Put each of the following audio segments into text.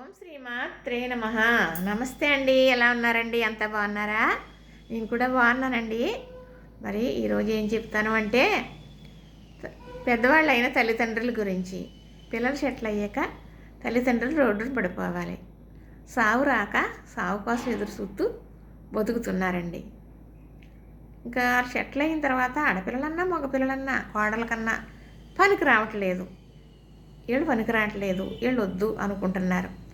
ఓం శ్రీమాత్రే నమ. నమస్తే అండి. ఎలా ఉన్నారండి? అంత బాగున్నారా? నేను కూడా బాగున్నానండి. మరి ఈరోజు ఏం చెప్తాను అంటే పెద్దవాళ్ళు అయిన తల్లిదండ్రుల గురించి. పిల్లలు సెటిల్ అయ్యాక తల్లిదండ్రులు రోడ్డు పడిపోవాలి. సావు రాక సావు కోసం ఎదురు చూస్తూ బతుకుతున్నారండి. ఇంకా సెటిల్ అయిన తర్వాత ఆడపిల్లలన్నా మగపిల్లలన్నా కోడలకన్నా పనికి రావట్లేదు వీళ్ళు పనికి రావట్లేదు వీళ్ళు వద్దు అనుకుంటున్నారు.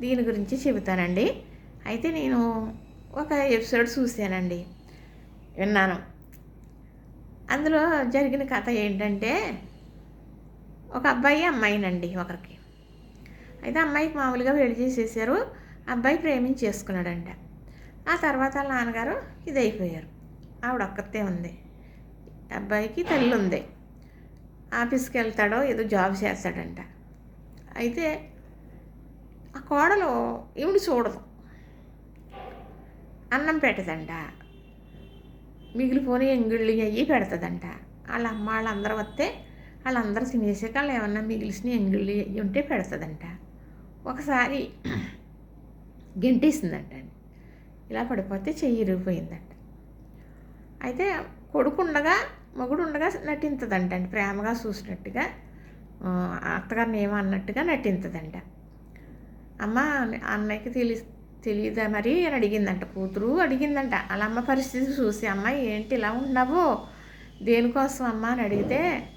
దీని గురించి చెబుతానండి. అయితే నేను ఒక ఎపిసోడ్ చూశానండి. విన్నాను. అందులో జరిగిన కథ ఏంటంటే ఒక అబ్బాయి అమ్మాయినండి ఒకరికి. అయితే అమ్మాయికి మామూలుగా పెళ్ళి చేసేసారు. అబ్బాయి ప్రేమించి చేసుకున్నాడంట ఆ తర్వాత వాళ్ళ నాన్నగారు ఇది అయిపోయారు ఆవిడ ఒక్కతే ఉంది. అబ్బాయికి తల్లి ఉంది ఆఫీస్కి వెళ్తాడో ఏదో జాబ్ చేస్తాడంట. అయితే ఆ కోడలు ఈవిడ చూడదు. అన్నం పెట్టదంట మిగిలిపోని ఎంగిళ్ళు అయ్యి పెడతదంట. వాళ్ళ అమ్మ వాళ్ళందరూ వస్తే వాళ్ళందరూ తినేసాక వాళ్ళు ఏమన్నా మిగిలిసిన ఎంగిళ్ళు అయ్యి ఉంటే పెడతదంట. ఒకసారి గెంటేసిందంట. ఇలా పడిపోతే చెయ్యి ఇరిగిపోయిందంట. అయితే కొడుకుండగా మగుడు ఉండగా నటించదంట అండి ప్రేమగా చూసినట్టుగా అత్తగారిని ఏమో అన్నట్టుగా నటించదంట అమ్మ అన్నయ్యకి తెలి తెలియదా మరి? అని అడిగిందంట. కూతురు అడిగిందంట. వాళ్ళ అమ్మ పరిస్థితి చూసి అమ్మ ఏంటి ఇలా ఉన్నావు? దేనికోసం అమ్మ? అని అడిగితే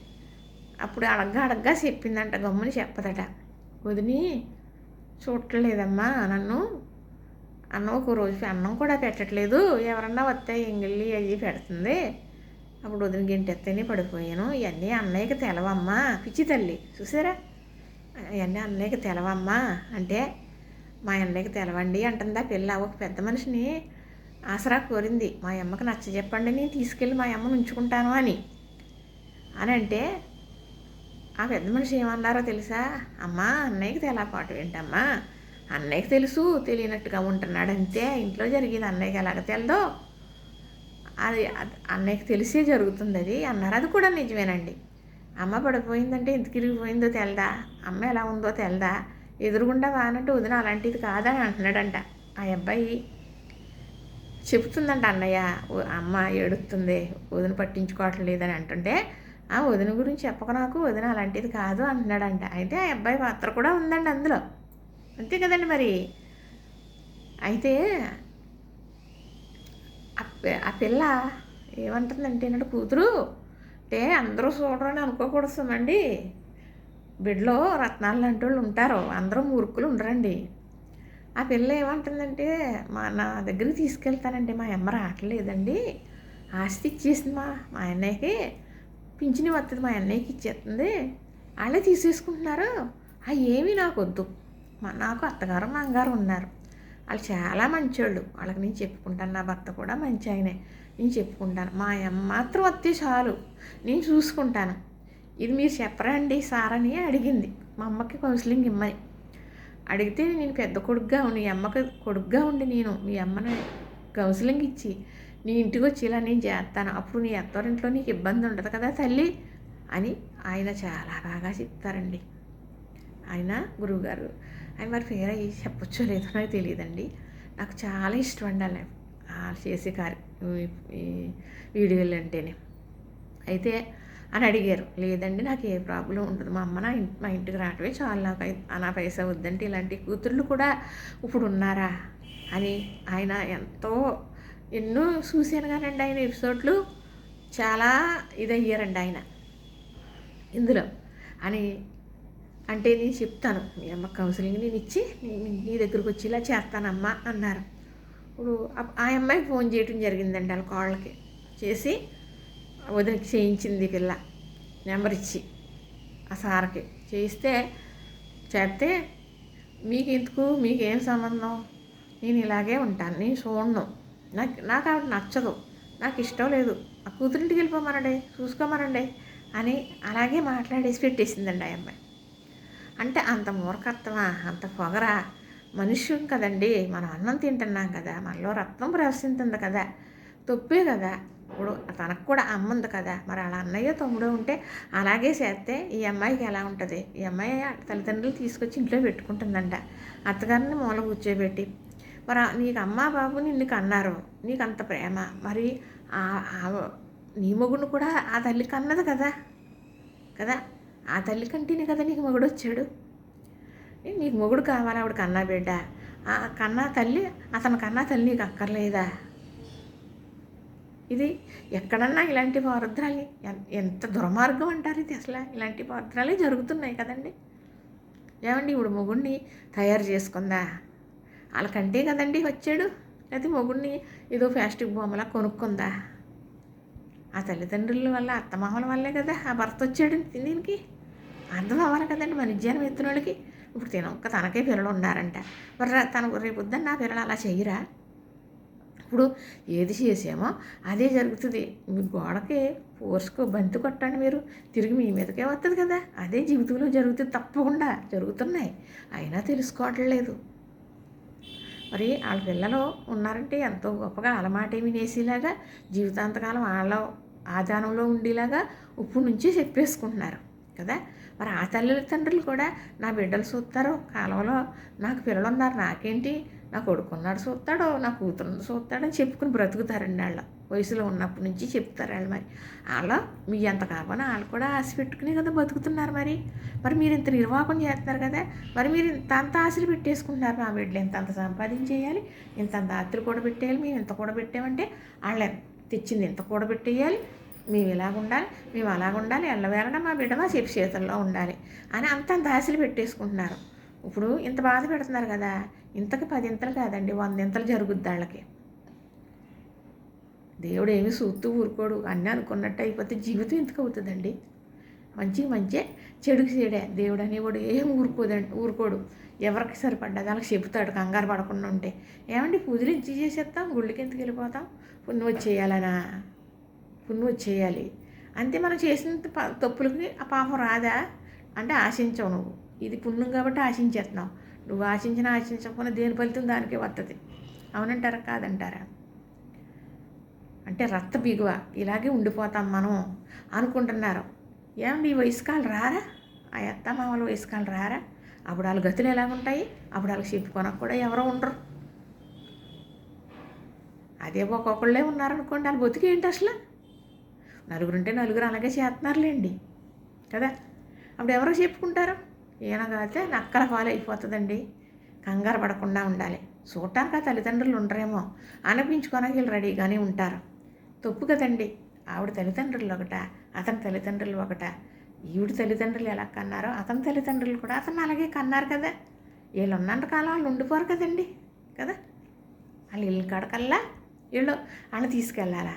అప్పుడు అడగ్గా అడగ్గా చెప్పిందంట. గమ్ముని చెప్పదట. వదిని చూడట్లేదమ్మా నన్ను. అన్నం ఒక రోజు అన్నం కూడా పెట్టట్లేదు. ఎవరన్నా వస్తే ఎంగిళ్ళి అయ్యి పెడుతుంది. అప్పుడు వదిన గింటెత్తని పడిపోయాను. ఇవన్నీ అన్నయ్యకి తెలవమ్మా. పిచ్చి తల్లి. చూసారా? ఇవన్నీ అన్నయ్యకి తెలవమ్మా అంటే మా అన్నయ్యకి తెలవండి అంటుందా పిల్ల. ఒక పెద్ద మనిషిని ఆసరా కోరింది. మా అమ్మకి నచ్చ చెప్పండి నేను తీసుకెళ్ళి మా అమ్మను ఉంచుకుంటాను అని. అని అంటే ఆ పెద్ద మనిషి ఏమన్నారో తెలుసా? అమ్మా అన్నయ్యకి తెలపాటు ఏంటమ్మా? అన్నయ్యకి తెలుసు తెలియనట్టుగా ఉంటున్నాడు అంతే ఇంట్లో జరిగేది అన్నయ్యకి ఎలాగ తెలదో అది అన్నయ్యకి తెలిసే జరుగుతుంది అది. అన్నారు అది కూడా నిజమేనండి. అమ్మ పడిపోయిందంటే ఎందుకు ఇరిగిపోయిందో తెలదా? అమ్మ ఎలా ఉందో తెలదా? ఎదురుగుండా వానంటే వదిన అలాంటిది కాదని అంటున్నాడంట. ఆ అబ్బాయి చెబుతుందంట అన్నయ్య అమ్మ ఏడుస్తుంది వదిన పట్టించుకోవటం లేదని అంటుంటే ఆ వదిన గురించి చెప్పక నాకు వదిన అలాంటిది కాదు అంటున్నాడంట. అయితే ఆ అబ్బాయి పాత్ర కూడా ఉందండి అందులో. అంతే కదండి మరి. అయితే ఆ పిల్ల ఏమంటుందంటే నాడు కూతురు అంటే అందరూ చూడరని అనుకోకూడదండి బిడ్డలో రత్నాలు లాంటి వాళ్ళు ఉంటారు. అందరూ మూర్ఖులు ఉండరండి. ఆ పిల్ల ఏమంటుందంటే మా నా దగ్గరికి తీసుకెళ్తానండి. మా అమ్మ రావట్లేదండి. ఆస్తి ఇచ్చేసింది మా మా అన్నయ్యకి. పింఛని వస్తుంది మా అన్నయ్యకి ఇచ్చేస్తుంది. వాళ్ళే తీసేసుకుంటున్నారు. ఆ ఏమీ నాకు వద్దు మా నాకు అత్తగారు మా అమ్మగారు ఉన్నారు. వాళ్ళు చాలా మంచోళ్ళు. వాళ్ళకి నేను చెప్పుకుంటాను. నా భర్త కూడా మంచి ఆయనే. నేను చెప్పుకుంటాను. మా అమ్మ మాత్రం వస్తే చాలు. నేను చూసుకుంటాను. ఇది మీరు చెప్పరండి సార్ అని అడిగింది. మా అమ్మకి కౌన్సిలింగ్ ఇమ్మని. అడిగితే నేను పెద్ద కొడుకుగా నీ అమ్మకి కొడుకుగా ఉండి నేను మీ అమ్మని కౌన్సిలింగ్ ఇచ్చి నీ ఇంటికి వచ్చి ఇలా నేను చేస్తాను. అప్పుడు నీ అత్తవారింట్లో నీకు ఇబ్బంది ఉండదు కదా తల్లి? అని ఆయన చాలా బాగా చెప్తారండి. ఆయన గురువుగారు. ఆయన మరి పేరు అయ్యి చెప్పొచ్చో లేదో నాకు తెలియదండి. నాకు చాలా ఇష్టం అండి అలా చేసే కార్యక్రమం వీడియోలు అంటేనే. అయితే అని అడిగారు లేదండి నాకు ఏ ప్రాబ్లం ఉండదు. మా అమ్మ నా ఇంటి మా ఇంటికి రావటమే చాలు. నాకు నా పైసా వద్దంటే ఇలాంటి కూతుర్లు కూడా ఇప్పుడు ఉన్నారా? అని ఆయన ఎంతో ఎన్నో చూశాను కానండి ఆయన ఎపిసోడ్లు. చాలా ఇదయ్యారండి ఆయన. ఇందులో అని అంటే నేను చెప్తాను. మీ అమ్మ కౌన్సిలింగ్ నేను ఇచ్చి నీ- నీ దగ్గరకు వచ్చి ఇలా చేస్తానమ్మా అన్నారు. ఇప్పుడు ఆ- అమ్మాయికి ఫోన్ చేయటం జరిగిందండి వాళ్ళ కోళ్ళకి. చేసి వదినకి చేయించింది పిల్ల. నెంబర్ ఇచ్చి ఆ సార్కి. చేయిస్తే చేస్తే మీకు ఎందుకు మీకేం సంబంధం? నేను ఇలాగే ఉంటాను. నేను చూడను. నాకు నాకు ఆవిడ నచ్చదు. నాకు ఇష్టం లేదు. ఆ కూతురింటికి వెళ్ళిపోమనండి. చూసుకోమనండి అని అలాగే మాట్లాడేసి పెట్టేసిందండి ఆ అమ్మాయి. అంటే అంత మూర్ఖత్వమా? అంత పొగరా? మనుష్యం కదండి మనం అన్నం తింటున్నాం కదా మనలో రక్తం ప్రవశిస్తుంది కదా తొప్పే కదా. ఇప్పుడు తనకు కూడా అమ్మ ఉంది కదా మరి అలా అన్నయ్య తమ్ముడు ఉంటే అలాగే చేస్తే ఈ అమ్మాయికి ఎలా ఉంటుంది? ఈ అమ్మాయి తల్లిదండ్రులు తీసుకొచ్చి ఇంట్లో పెట్టుకుంటుందంట. అత్తగారిని మూల కూర్చోబెట్టి మరి నీకు అమ్మ బాబు నిన్ను కన్నారు నీకు అంత ప్రేమ మరి ఆ- నీ మొగుడు కూడా ఆ తల్లి కన్నది కదా కదా? ఆ తల్లి కంటేనే కదా నీకు మొగుడు వచ్చాడు నీకు మొగుడు కావాలి? ఆవిడ కన్నా బిడ్డ. ఆ కన్నా తల్లి అతని కన్నా తల్లి నీకు అక్కర్లేదా? ఇది ఎక్కడన్నా ఇలాంటి వారద్రాలు. ఎంత దుర్మార్గం అంటారు ఇది అసలు? ఇలాంటి వారద్రాలే జరుగుతున్నాయి కదండి. ఏమండి ఇప్పుడు మొగుడిని తయారు చేసుకుందా? వాళ్ళకంటే కదండి వచ్చాడు. లేకపోతే మొగుడిని ఏదో ప్లాస్టిక్ బొమ్మలా కొనుక్కుందా? ఆ తల్లిదండ్రుల వల్ల అత్తమామల వల్లే కదా ఆ భర్త వచ్చాడు దీనికి. అర్థం అవ్వాలి కదండి మన విద్యాన్ని ఎత్తిన వాళ్ళకి. ఇప్పుడు తిన. ఒక్క తనకే పిల్లలు ఉన్నారంట. మరి తన తన రేపొద్దున నా పిల్లలు అలా చేయరా? ఇప్పుడు ఏది చేసామో అదే జరుగుతుంది. మీ గోడకి ఫోర్స్కో బంతి కొట్టండి మీరు. తిరిగి మీ మీదకే వస్తుంది కదా. అదే జీవితంలో జరుగుతుంది తప్పకుండా. జరుగుతున్నాయి. అయినా తెలుసుకోవట్లేదు మరి వాళ్ళ పిల్లలు ఉన్నారంటే ఎంతో గొప్పగా అలమాట ఏమి వేసేలాగా జీవితాంతకాలం వాళ్ళ ఆదానంలో ఉండేలాగా ఇప్పుడు నుంచే చెప్పేసుకుంటున్నారు కదా. మరి ఆ తల్లిదండ్రులు కూడా నా బిడ్డలు చూస్తారు కాలంలో నాకు పిల్లలు ఉన్నారు నాకేంటి? నా కొడుకున్నాడు చూస్తాడో నా కూతురు చూస్తాడని చెప్పుకుని బ్రతుకుతారండి వాళ్ళు వయసులో ఉన్నప్పటి నుంచి చెప్తారు వాళ్ళు మరి. వాళ్ళు మీ ఎంత కావాలో వాళ్ళు కూడా ఆశ పెట్టుకునే కదా బతుకుతున్నారు మరి. మరి మీరు ఇంత నిర్వాహకం చేస్తున్నారు కదా మరి మీరు ఇంత అంత ఆశలు పెట్టేసుకుంటున్నారు మా బిడ్డలు ఇంత అంత సంపాదించేయాలి ఇంత అంత కూడా పెట్టేయాలి మేము ఇంత కూడా పెట్టామంటే వాళ్ళు తెచ్చింది ఇంత కూడా పెట్టేయాలి మేము ఇలాగ ఉండాలి మేము అలాగ ఉండాలి ఎల్లవేళ మా బిడ్డ మా చేతుల్లో ఉండాలి అని అంత దాసిలు పెట్టేసుకుంటున్నారు. ఇప్పుడు ఇంత బాధ పెడుతున్నారు కదా ఇంతకి పదింతలు కాదండి వందింతలు జరుగుద్ది వాళ్ళకి. దేవుడు ఏమి సూత్తూ ఊరుకోడు అన్నీ అనుకున్నట్టు అయిపోతే జీవితం ఇంతకు అవుతుందండి? మంచి మంచి చెడుకు చెడే. దేవుడు అనేవాడు ఏం ఊరుకోదండి ఊరుకోడు. ఎవరికి సరిపడ్డది వాళ్ళకి చెబుతాడు కంగారు పడకుండా ఉంటే. ఏమండి పూజలు ఇచ్చి చేసేస్తాం గుళ్ళకి ఎందుకు వెళ్ళిపోతాం? పుణ్యం చేయాలనా పుణ్యం వచ్చేయాలి అంతే మనం చేసిన తప్పులకి ఆ పాపం రాదా? అంటే ఆశించవు నువ్వు. ఇది పుణ్యం కాబట్టి ఆశించేస్తున్నావు. నువ్వు ఆశించిన ఆశించకపోయినా దేని ఫలితం దానికే వస్తుంది అవునంటారా? కాదంటారా? అంటే రక్త బిగువ. ఇలాగే ఉండిపోతాం మనం అనుకుంటున్నారు. ఏమండి ఈ వయసుకాలు రారా? ఆ అత్త మామల వయసుకాలు రారా? అప్పుడు వాళ్ళ గతులు ఎలా ఉంటాయి అప్పుడు వాళ్ళకి చెప్పుకోనకు కూడా ఎవరో ఉండరు. అదే ఒక్కొక్కళ్ళే ఉన్నారనుకోండి వాళ్ళు బతికేంటి అసలు? నలుగురుంటే నలుగురు అలాగే చేస్తున్నారులేండి కదా? అప్పుడు ఎవరో చెప్పుకుంటారు? ఈయన కాతే నక్కల ఫాలో అయిపోతుందండి. కంగారు పడకుండా ఉండాలి. చూడటానికి ఆ తల్లిదండ్రులు ఉండరేమో. అనిపించుకోనకి వీళ్ళు రెడీగానే ఉంటారు. తప్పు కదండి. ఆవిడ తల్లిదండ్రులు ఒకట అతని తల్లిదండ్రులు ఒకట. ఈవిడ తల్లిదండ్రులు ఎలా కన్నారో అతని తల్లిదండ్రులు కూడా అతను అలాగే కన్నారు కదా. వీళ్ళు ఉన్నంత కాలం వాళ్ళు ఉండిపోరు కదండి కదా? వాళ్ళు ఇల్లు కడకల్లా వీళ్ళు వాళ్ళు తీసుకెళ్ళాలా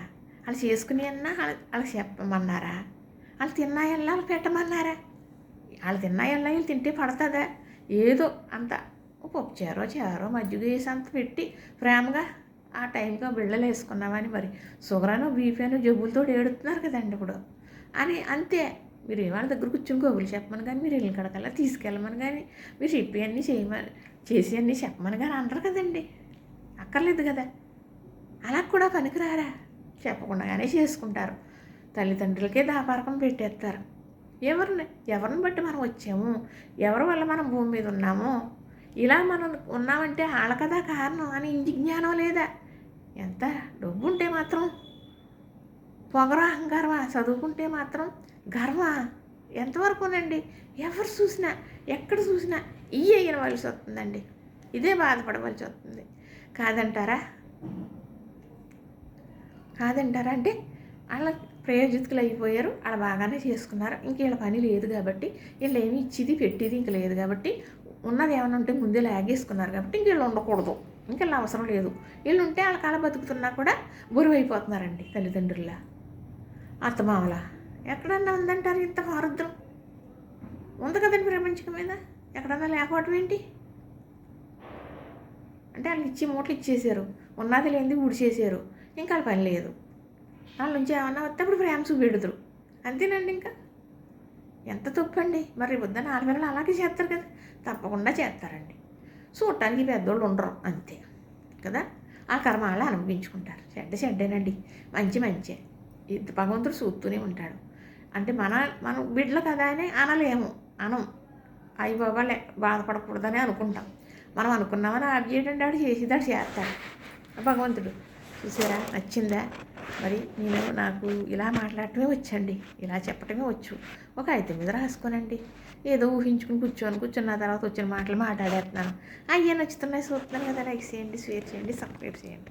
వాళ్ళు చేసుకుని అన్నా వాళ్ళకి చెప్పమన్నారా? వాళ్ళు తిన్నాయల్లా వాళ్ళు పెట్టమన్నారా? వాళ్ళు తిన్నాయల్లా వీళ్ళు తింటే పడుతుందా? ఏదో అంత పప్పు చారో చారో మజ్జిగ వేసి అంత పెట్టి ప్రేమగా ఆ టైంగా బిళ్ళలు వేసుకున్నామని మరి షుగర్ బీపీను జబ్బులతో ఏడుతున్నారు కదండి ఇప్పుడు. అని అంతే. మీరు వాళ్ళ దగ్గర కూర్చొని గోగులు చెప్పమని కానీ మీరు ఇల్లు కడకల్లా తీసుకెళ్ళమని కానీ మీరు చెప్పి అన్నీ చేయమని చేసి అన్నీ చెప్పమని కానీ అంటారు కదండి. అక్కర్లేదు కదా. అలా కూడా పనికిరారా? చెప్పకుండానే చేసుకుంటారు. తల్లిదండ్రులకే దాపారకం పెట్టేస్తారు. ఎవరిని ఎవరిని బట్టి మనం వచ్చాము? ఎవరి వల్ల మనం భూమి మీద ఉన్నాము? ఇలా మనం ఉన్నామంటే వాళ్ళ కదా కారణం అని ఇంటి జ్ఞానం లేదా? ఎంత డబ్బు ఉంటే మాత్రం పొగరు అహంకారమా చదువుకుంటే మాత్రం గర్వా ఎంతవరకునండి? ఎవరు చూసినా ఎక్కడ చూసినా ఈ అయ్యవలసి వస్తుందండి. ఇదే బాధపడవలసి వస్తుంది. కాదంటారా? కాదంటారా? అంటే వాళ్ళ ప్రయోజకులు అయిపోయారు అలా బాగానే చేసుకున్నారు. ఇంక వీళ్ళ పని లేదు కాబట్టి వీళ్ళు ఏమి ఇచ్చేది పెట్టేది ఇంక లేదు కాబట్టి ఉన్నది ఏమైనా ఉంటే ముందే లాగేసుకున్నారు కాబట్టి ఇంక వీళ్ళు ఉండకూడదు. ఇంక వీళ్ళ అవసరం లేదు. వీళ్ళు ఉంటే వాళ్ళ కాళ్ళ బతుకుతున్నా కూడా బరువు అయిపోతున్నారండి తల్లిదండ్రుల అత్తమామల ఎక్కడన్నా ఉందంటారు ఇంత వారుద్రం ఉంది కదండి ప్రపంచం మీద? ఎక్కడన్నా లేకపోవటం ఏంటి? అంటే వాళ్ళు ఇచ్చి మూటలు ఇచ్చేసారు ఉన్నది లేనిది ఊడిచేసారు ఇంకా వాళ్ళ పని లేదు. వాళ్ళ నుంచి ఏమన్నా వస్తే అప్పుడు ప్రేమ పెడుతురు అంతేనండి ఇంకా. ఎంత తప్పండి. మరి వద్దని ఆడపిల్లలు అలాగే చేస్తారు కదా. తప్పకుండా చేస్తారండి. చూడటానికి పెద్దోళ్ళు ఉండరు అంతే. కదా? ఆ కర్మ అలా అనుభవించుకుంటారు. చెడ్డ చెడ్డేనండి. మంచి మంచి. ఇది భగవంతుడు చూస్తూనే ఉంటాడు. అంటే మన మన బిడ్డలు కదా అని అనలేము. అనం. అయ్యి బాబాలే బాధపడకూడదని అనుకుంటాం. మనం అనుకున్నామని ఆబ్జెక్ట్ చేయడండి ఆడు చేసేదాడు చేస్తాడు. భగవంతుడు. చూసారా? నచ్చిందా? మరి నేను నాకు ఇలా మాట్లాడటమే వచ్చండి. ఇలా చెప్పటమే వచ్చు. ఒక అయితే మీద రాసుకోనండి. ఏదో ఊహించుకుని కూర్చొని. కూర్చున్న తర్వాత వచ్చిన మాటలు మాట్లాడేస్తున్నాను. అయ్యే నచ్చుతున్నాయి చూస్తున్నాను కదా. లైక్ చేయండి షేర్ చేయండి సబ్స్క్రైబ్ చేయండి.